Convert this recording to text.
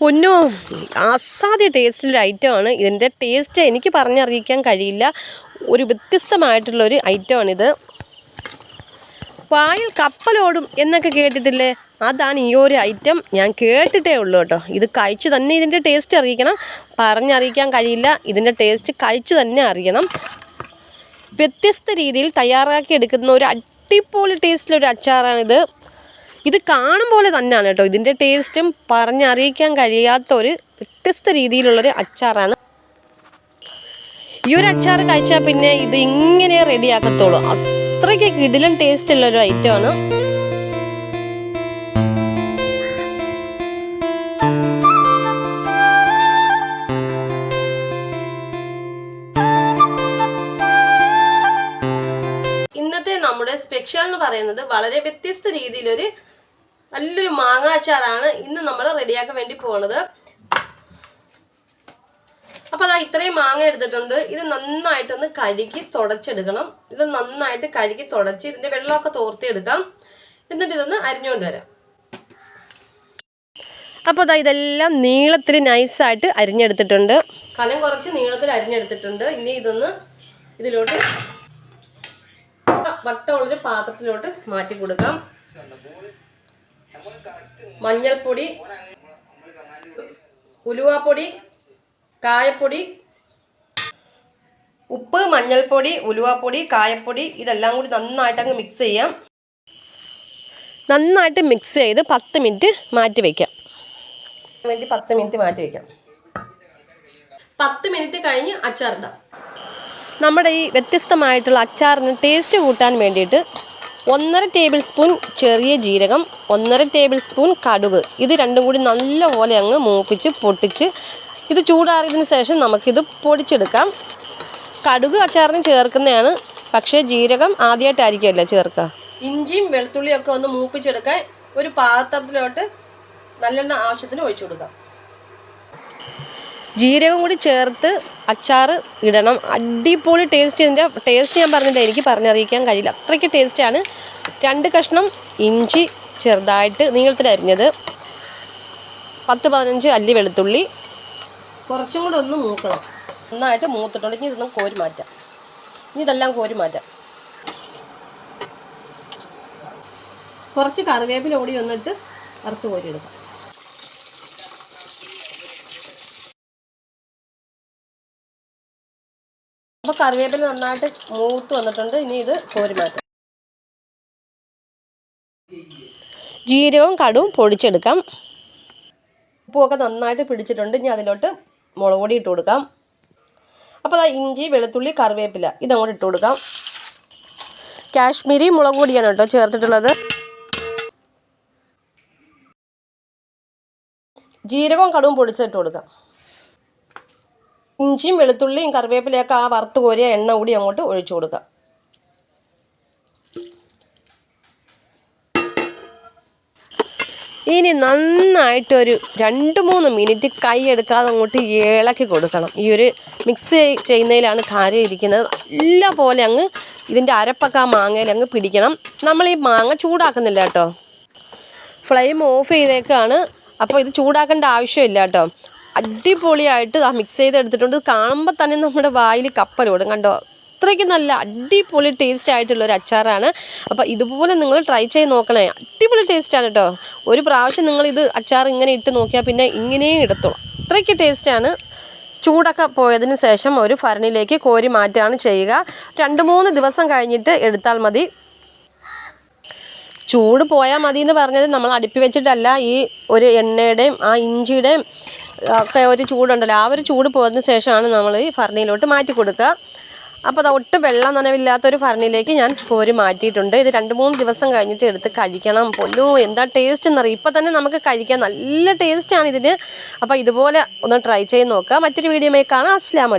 പൊന്നോ അസാധ്യ ടേസ്റ്റിലൊരു ഐറ്റമാണ്. ഇതിന്റെ ടേസ്റ്റ് എനിക്ക് പറഞ്ഞറിയിക്കാൻ കഴിയില്ല. ഒരു വ്യത്യസ്തമായിട്ടുള്ളൊരു ഐറ്റമാണിത്. വായിൽ കപ്പലോടും എന്നൊക്കെ കേട്ടിട്ടില്ലേ? അതാണ് ഈ ഒരു ഐറ്റം. ഞാൻ കേട്ടിട്ടേ ഉള്ളൂ കേട്ടോ. ഇത് കഴിച്ച് തന്നെ ഇതിന്റെ ടേസ്റ്റ് അറിയിക്കണം. പറഞ്ഞറിയിക്കാൻ കഴിയില്ല. ഇതിന്റെ ടേസ്റ്റ് കഴിച്ച് തന്നെ അറിയണം. വ്യത്യസ്ത രീതിയിൽ തയ്യാറാക്കി എടുക്കുന്ന ഒരു അടിപൊളി ടേസ്റ്റിലൊരു അച്ചാറാണിത്. ഇത് കാണും പോലെ തന്നെയാണ് കേട്ടോ. ഇതിന്റെ ടേസ്റ്റും പറഞ്ഞറിയിക്കാൻ കഴിയാത്ത ഒരു വ്യത്യസ്ത രീതിയിലുള്ളൊരു അച്ചാറാണ്. ഈ ഒരു അച്ചാർ കഴിച്ചാൽ പിന്നെ ഇത് ഇങ്ങനെ റെഡിയാക്കത്തുള്ളൂ അത്രയ്ക്ക് കിടിലൻ ടേസ്റ്റ് ഉള്ള ഒരു ഐറ്റമാണ്. ഇന്നത്തെ നമ്മുടെ സ്പെഷ്യൽ എന്ന് പറയുന്നത് വളരെ വ്യത്യസ്ത രീതിയിലൊരു നല്ലൊരു മാങ്ങ അച്ചാറാണ് ഇന്ന് നമ്മൾ റെഡിയാക്കാൻ വേണ്ടി പോകുന്നത് അപ്പോൾ അതാ ഇത്രയും മാങ്ങ എടുത്തിട്ടുണ്ട്. ഇത് നന്നായിട്ടൊന്ന് കഴുകി തുടച്ചെടുക്കണം. ഇത് നന്നായിട്ട് കഴുകി തുടച്ച് ഇതിന്റെ വെള്ളമൊക്കെ തോർത്തിയെടുക്കാം. എന്നിട്ട് ഇതൊന്ന് അരിഞ്ഞുകൊണ്ട് വരാം. അപ്പോൾ അതാ ഇതെല്ലാം നീളത്തിൽ നൈസായിട്ട് അരിഞ്ഞെടുത്തിട്ടുണ്ട്. കനം കുറച്ച് നീളത്തിൽ അരിഞ്ഞെടുത്തിട്ടുണ്ട്. ഇനി ഇതൊന്ന് ഇതിലോട്ട് വട്ടമുള്ളൊരു പാത്രത്തിലോട്ട് മാറ്റി കൊടുക്കാം. മഞ്ഞൾപ്പൊടി ഉലുവാപ്പൊടി കായപ്പൊടി ഉപ്പ് മഞ്ഞൾപ്പൊടി ഉലുവാപ്പൊടി കായപ്പൊടി ഇതെല്ലാം കൂടി നന്നായിട്ട് അങ്ങ് മിക്സ് ചെയ്യാം. നന്നായിട്ട് മിക്സ് ചെയ്ത് പത്ത് മിനിറ്റ് മാറ്റി വയ്ക്കാം വേണ്ടി പത്ത് മിനിറ്റ് മാറ്റി വയ്ക്കാം പത്ത് മിനിറ്റ് കഴിഞ്ഞ് അച്ചാറിടാം. നമ്മുടെ ഈ വ്യത്യസ്തമായിട്ടുള്ള അച്ചാറിന് ടേസ്റ്റ് കൂട്ടാൻ വേണ്ടിയിട്ട് ഒന്നര ടേബിൾ സ്പൂൺ ചെറിയ ജീരകം ഒന്നര ടേബിൾ സ്പൂൺ കടുക്. ഇത് രണ്ടും കൂടി നല്ലപോലെ അങ്ങ് മൂപ്പിച്ച് പൊട്ടിച്ച് ഇത് ചൂടാറിയതിന് ശേഷം നമുക്കിത് പൊടിച്ചെടുക്കാം. കടുക് അച്ചാറിന് ചേർക്കുന്നതാണ് പക്ഷേ ജീരകം ആദ്യമായിട്ടായിരിക്കുമല്ലോ ചേർക്കുക? ഇഞ്ചിയും വെളുത്തുള്ളിയും ഒക്കെ ഒന്ന് മൂപ്പിച്ചെടുക്കാൻ ഒരു പാത്രത്തിലോട്ട് നല്ലെണ്ണ ആവശ്യത്തിന് ഒഴിച്ചു കൊടുക്കാം. ജീരകം കൂടി ചേർത്ത് അച്ചാർ ഇടണം. അടിപൊളി ടേസ്റ്റ് ഇതിന്റെ ടേസ്റ്റ് ഞാൻ പറഞ്ഞില്ല എനിക്ക് പറഞ്ഞറിയിക്കാൻ കഴിയില്ല. അത്രയ്ക്ക് ടേസ്റ്റാണ് രണ്ട് കഷ്ണം ഇഞ്ചി ചെറുതായിട്ട് നീളത്തിൽ അരിഞ്ഞത്. പത്ത് പതിനഞ്ച് അല്ലി വെളുത്തുള്ളി. കുറച്ചും കൂടെ ഒന്ന് മൂക്കണം. നന്നായിട്ട് മൂത്തിട്ടുണ്ട്. ഇനി ഇതൊന്നും കോരി മാറ്റാം. ഇനി ഇതെല്ലാം കോരി മാറ്റാം. കുറച്ച് കറിവേപ്പില കൂടി അറുത്ത് കോരിയെടുക്കാം. അപ്പോൾ കറിവേപ്പില നന്നായിട്ട് മൂത്ത് വന്നിട്ടുണ്ട്. ഇനി ഇത് കോരി മാറ്റാം. ജീരകവും കടുവും പൊടിച്ചെടുക്കാം. ഉപ്പുമൊക്കെ നന്നായിട്ട് പിടിച്ചിട്ടുണ്ട്. ഇനി അതിലോട്ട് മുളക് പൊടി ഇട്ട് കൊടുക്കാം. അപ്പോൾ അതാ ഇഞ്ചി വെളുത്തുള്ളി കറിവേപ്പില ഇതങ്ങോട്ട് ഇട്ട് കൊടുക്കാം. കാശ്മീരി മുളക് പൊടിയാണ് കേട്ടോ ചേർത്തിട്ടുള്ളത്. ജീരകവും കടുവും പൊടിച്ചിട്ട് കൊടുക്കാം. ഇഞ്ചിയും വെളുത്തുള്ളിയും കറിവേപ്പിലയൊക്കെ ആ വറുത്ത് കോരിയ എണ്ണ കൂടി അങ്ങോട്ട് ഒഴിച്ചു കൊടുക്കാം. ഇനി നന്നായിട്ടൊരു രണ്ട് മൂന്ന് മിനിറ്റ് കൈ എടുക്കാതെ അങ്ങോട്ട് ഇളക്കി കൊടുക്കണം. ഈ ഒരു മിക്സ് ചെയ്യുന്നതിലാണ് കാര്യം ഇരിക്കുന്നത്. നല്ല പോലെ അങ്ങ് ഇതിന്റെ അരപ്പൊക്കെ ആ മാങ്ങയിൽ അങ്ങ് പിടിക്കണം. നമ്മൾ ഈ മാങ്ങ ചൂടാക്കുന്നില്ല കേട്ടോ. ഫ്ലെയിം ഓഫ് ചെയ്തേക്കാണ്. അപ്പോൾ ഇത് ചൂടാക്കേണ്ട ആവശ്യമില്ല കേട്ടോ. അടിപൊളിയായിട്ട് മിക്സ് ചെയ്തെടുത്തിട്ടുണ്ട്. കാണുമ്പോൾ തന്നെ നമ്മുടെ വായിൽ കപ്പലോടും കണ്ടോ? അത്രയ്ക്ക് നല്ല അടിപൊളി ടേസ്റ്റ് ആയിട്ടുള്ള ഒരു അച്ചാറാണ്. അപ്പോൾ ഇതുപോലെ നിങ്ങൾ ട്രൈ ചെയ്ത് നോക്കണേ. അടിപൊളി ടേസ്റ്റാണ് കേട്ടോ ഒരു പ്രാവശ്യം നിങ്ങൾ ഇത് അച്ചാർ ഇങ്ങനെ ഇട്ട് നോക്കിയാൽ പിന്നെ ഇങ്ങനെയും ഇടത്തോളാം അത്രയ്ക്ക് ടേസ്റ്റാണ് ചൂടൊക്കെ പോയതിന് ശേഷം ഒരു ഭരണിയിലേക്ക് കോരി മാറ്റുകയാണ് ചെയ്യുക. രണ്ട് മൂന്ന് ദിവസം കഴിഞ്ഞിട്ട് എടുത്താൽ മതി. ചൂട് പോയാൽ മതി എന്ന് പറഞ്ഞത് നമ്മൾ അടുപ്പി വെച്ചിട്ടല്ല. ഈ ഒരു എണ്ണയുടെയും ആ ഇഞ്ചിയുടെയും ഒക്കെ ഒരു ചൂടുണ്ടല്ലോ. ആ ഒരു ചൂട് പോയതിന് ശേഷമാണ് നമ്മൾ ഈ ഫർണിയിലോട്ട് മാറ്റി കൊടുക്കുക. അപ്പോൾ അത് ഒട്ടും വെള്ളം നനവില്ലാത്തൊരു ഫർണിയിലേക്ക് ഞാൻ കോരി മാറ്റിയിട്ടുണ്ട്. ഇത് രണ്ട് മൂന്ന് ദിവസം കഴിഞ്ഞിട്ട് എടുത്ത് കഴിക്കണം. പൊല്ലോ എന്താ ടേസ്റ്റ് എന്നറിയും? ഇപ്പം തന്നെ നമുക്ക് കഴിക്കാൻ നല്ല ടേസ്റ്റാണ് ഇതിന്. അപ്പോൾ ഇതുപോലെ ഒന്ന് ട്രൈ ചെയ്ത് നോക്കുക. മറ്റൊരു വീഡിയോ കാണാം. അസ്ലാമ